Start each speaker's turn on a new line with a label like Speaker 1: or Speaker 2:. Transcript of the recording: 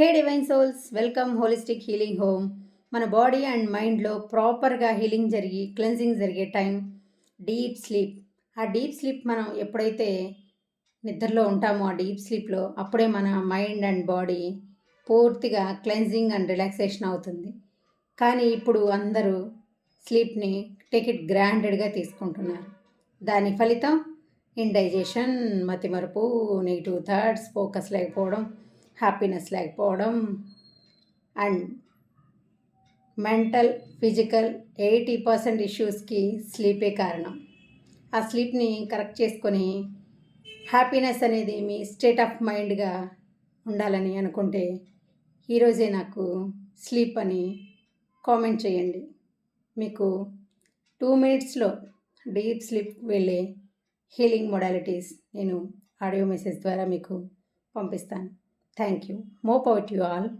Speaker 1: Hey divine souls welcome holistic healing home. మన body and మైండ్లో ప్రాపర్గా హీలింగ్ జరిగి క్లెన్జింగ్ జరిగే టైం డీప్ స్లీప్. ఆ డీప్ స్లీప్ మనం ఎప్పుడైతే నిద్రలో ఉంటామో ఆ డీప్ స్లీప్లో అప్పుడే మన మైండ్ అండ్ బాడీ పూర్తిగా క్లెన్జింగ్ అండ్ రిలాక్సేషన్ అవుతుంది. కానీ ఇప్పుడు అందరూ స్లీప్ని టికెట్ గ్రాండెడ్గా తీసుకుంటున్నారు. దాని ఫలితం ఇండైజేషన్ మతిమరుపు నెగిటివ్ థాట్స్ ఫోకస్ లేకపోవడం హ్యాపీనెస్ లేకపోవడం. And mental physical eighty percent ఇష్యూస్కి స్లీపే కారణం. ఆ స్లీప్ని కరెక్ట్ చేసుకొని హ్యాపీనెస్ అనేది మీ స్టేట్ ఆఫ్ మైండ్గా ఉండాలని అనుకుంటే ఈరోజే నాకు స్లీప్ అని కామెంట్ చేయండి. మీకు టూ మినిట్స్లో డీప్ స్లీప్ వెళ్ళే హీలింగ్ మొడాలిటీస్ నేను ఆడియో మెసేజ్ ద్వారా మీకు పంపిస్తాను. Thank you. More power to you all.